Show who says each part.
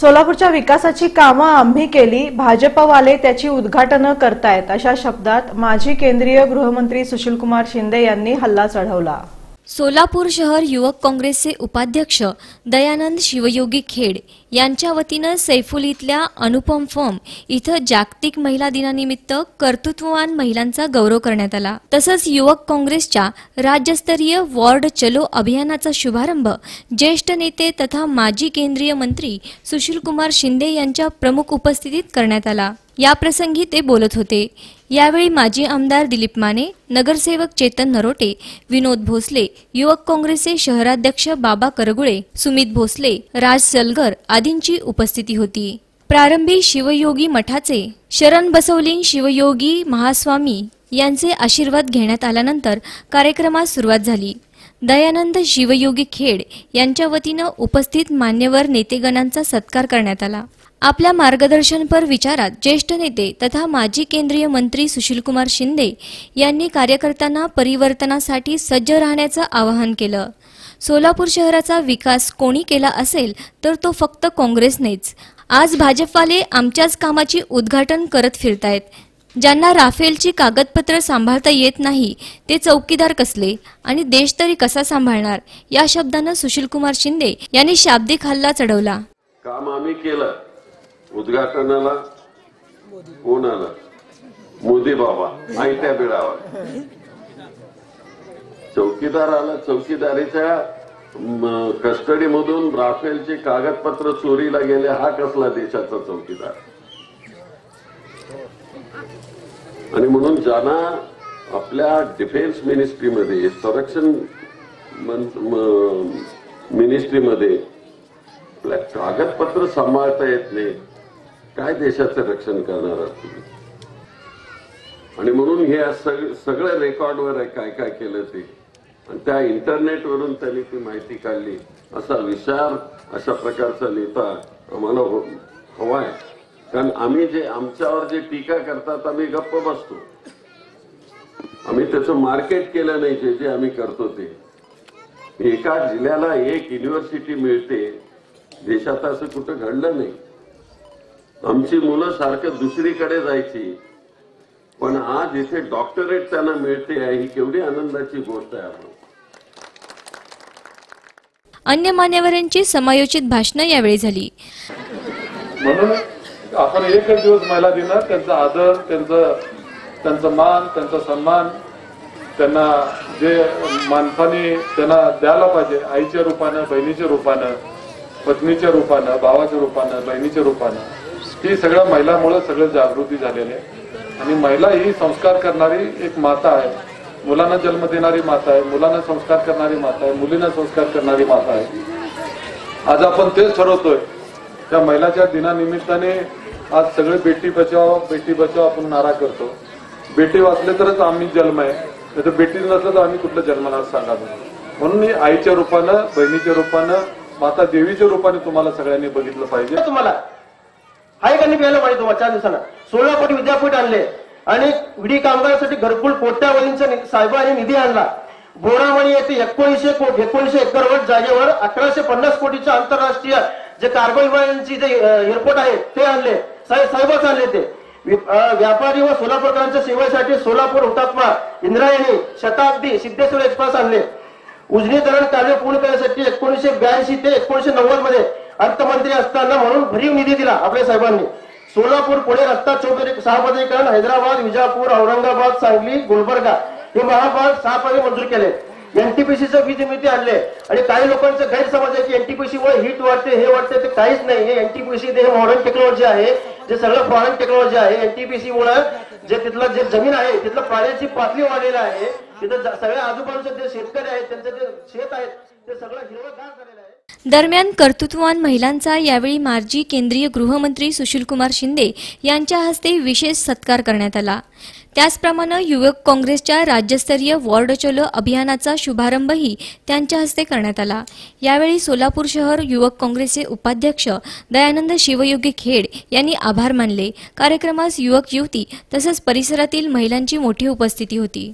Speaker 1: सोलापूरच्या विकासाची कामं आम्ही केली भाजपवाले त्याची उद्घाटनं करतायत अशा शब्दात माजी केंद्रीय गृहमंत्री सुशीलकुमार शिंदे यांनी हल्ला चढवला.
Speaker 2: सोलापूर शहर युवक काँग्रेसचे उपाध्यक्ष दयानंद शिवयोगी खेड यांच्या वतीनं सैफुलीतल्या अनुपम फर्म इथं जागतिक महिला दिनानिमित्त कर्तृत्ववान महिलांचा गौरव करण्यात आला. तसंच युवक काँग्रेसच्या राज्यस्तरीय वॉर्ड चलो अभियानाचा शुभारंभ ज्येष्ठ नेते तथा माजी केंद्रीय मंत्री सुशीलकुमार शिंदे यांच्या प्रमुख उपस्थितीत करण्यात आला. याप्रसंगी ते बोलत होते. यावेळी माजी आमदार दिलीप माने नगरसेवक चेतन नरोटे विनोद भोसले युवक काँग्रेसचे शहराध्यक्ष बाबा करगुळे सुमित भोसले राज सलगर आदींची उपस्थिती होती. प्रारंभी शिवयोगी मठाचे शरण बसवलीन शिवयोगी महास्वामी यांचे आशीर्वाद घेण्यात आल्यानंतर कार्यक्रमास सुरुवात झाली. दयानंद शिवयोगी खेड यांच्या वतीनं उपस्थित मान्यवर नेतेगणांचा सत्कार करण्यात आला. आपल्या मार्गदर्शनपर विचारात ज्येष्ठ नेते तथा माजी केंद्रीय मंत्री सुशीलकुमार शिंदे यांनी कार्यकर्त्यांना परिवर्तनासाठी सज्ज राहण्याचं आवाहन केलं. सोलापूर शहराचा विकास कोणी केला असेल तर तो फक्त काँग्रेसनेच. आज भाजपवाले आमच्याच कामाची उद्घाटन करत फिरतायत. ज्यांना राफेलची कागदपत्र सांभाळता येत नाही ते चौकीदार कसले? आणि देश तरी कसा सांभाळणार? या शब्दानं सुशीलकुमार शिंदे यांनी शाब्दिक हल्ला चढवला.
Speaker 3: काम आम्ही केलं. उद्घाटनाला कोण आला मोदी बाबा आयत्या बिळावर. चौकीदार आला चौकीदारीच्या कस्टडी मधून राफेलचे कागदपत्र चोरीला गेले हा कसला देशाचा चौकीदार? आणि म्हणून ज्यांना आपल्या डिफेन्स मिनिस्ट्रीमध्ये संरक्षण मिनिस्ट्रीमध्ये आपल्या कागदपत्र सांभाळता येत नाही काय देशाचं रक्षण करणार तुम्ही? आणि म्हणून हे सग- सगळं रेकॉर्डवर आहे काय काय केलं ते. आणि त्या इंटरनेटवरून त्यांनी ती माहिती काढली. असा विचार अशा प्रकारचा नेता आम्हाला हवा हवाय. कारण आम्ही जे आमच्यावर जे टीका करतात आम्ही गप्प बसतो. आम्ही त्याचं मार्केट केलं नाही जे जे आम्ही करतो ते. एका जिल्ह्याला एक युनिव्हर्सिटी मिळते. देशात असं कुठं घडलं नाही. आमची मुलं सारखं दुसरीकडे जायची. पण आज इथे डॉक्टरेट त्यांना मिळते आहे ही केवढी आनंदाची गोष्ट आहे आपण.
Speaker 2: अन्य मान्यवरांची समायोजित भाषणं यावेळी झाली.
Speaker 4: म्हणून आपण एकच दिवस महिला दिनात त्यांचा आदर त्यांचं त्यांचा मान त्यांचा सन्मान त्यांना जे माणसाने त्यांना द्यायला पाहिजे आईच्या रूपानं बहिणीच्या रूपानं पत्नीच्या रूपानं भावाच्या रूपानं बहिणीच्या रूपानं. ती सगळ्या महिलामुळे सगळं जागृती झालेली आहे. आणि महिला ही संस्कार करणारी एक माता आहे. मुलांना जन्म देणारी माता आहे. मुलांना संस्कार करणारी माता आहे. मुलींना संस्कार करणारी माता आहे. आज आपण तेच ठरवतोय. त्या महिलाच्या दिनानिमित्ताने आज सगळे बेटी बचाव बेटी बचाव आपण नारा करतो. बेटी वाचले तरच आम्ही जन्म आहे. नाही तर बेटी नसलं तर आम्ही कुठलं जन्मणार सांगा म्हणून मी आईच्या रूपानं बहिणीच्या रूपानं माता देवीच्या रूपाने तुम्हाला सगळ्यांनी बघितलं पाहिजे.
Speaker 5: तुम्हाला हाय का नाही पाहिजे तुम्हाला? चार दिवसांना. सोळा कोटी विद्यापीठ आणले. आणि विडी कामगारांसाठी घरकुल कोट्यावधींचा साहेबांनी निधी आणला. बोरामणी येथे एकोणीशे को- एकोणीसशे एकरवट जागेवर अकराशे पन्नास कोटीच्या आंतरराष्ट्रीय जे कार्गो विमानांची जे एअरपोर्ट आहे ते आणले. साहेब साहेबच आणले ते. व्यापारी व सोलापूरकरांच्या सेवेसाठी सोलापूर हुतात्मा इंद्रायणी शताब्दी सिद्धेश्वर एक्सप्रेस आणले. उजनी धरण कार्य पूर्ण करण्यासाठी एकोणीशे ब्याऐंशी ते एकोणीशे नव्वदमध्ये अर्थमंत्री असताना म्हणून भरीव निधी दिला आपल्या साहेबांनी. सोलापूर पुणे रस्ता चौपदरी सहापदरीकरण हैदराबाद विजापूर औरंगाबाद सांगली गुलबर्गा हे महामार्ग सहापदी मंजूर केले. एनटीपीसीचं वीज निर्मिती आणले आणि काही लोकांचे गैरसमज आहे की एनटीपीसी मुळे हिट वाटते हे वाटते ते काहीच नाही. हे एनटीपीसी हे मॉडर्न टेक्नॉलॉजी आहे. जे सगळं फॉरेन टेक्नॉलॉजी आहे. एनटीपीसी मुळे जे तिथलं जे जमीन आहे तिथलं पाण्याची पातळी वाढलेली आहे. तिथं सगळ्या आजूबाजूचे जे शेतकरी आहेत त्यांचं जे शेत ते सगळं हिरवगार झालेलं आहे.
Speaker 2: दरम्यान कर्तृत्ववान महिलांचा यावेळी माजी केंद्रीय गृहमंत्री सुशीलकुमार शिंदे यांच्या हस्ते विशेष सत्कार करण्यात आला. त्याचप्रमाणे युवक काँग्रेसच्या राज्यस्तरीय वॉर्ड चलो अभियानाचा शुभारंभही त्यांच्या हस्ते करण्यात आला. यावेळी सोलापूर शहर युवक काँग्रेसचे उपाध्यक्ष दयानंद शिवयोगी खेड यांनी आभार मानले. कार्यक्रमास युवक युवती तसंच परिसरातील महिलांची मोठी उपस्थिती होती.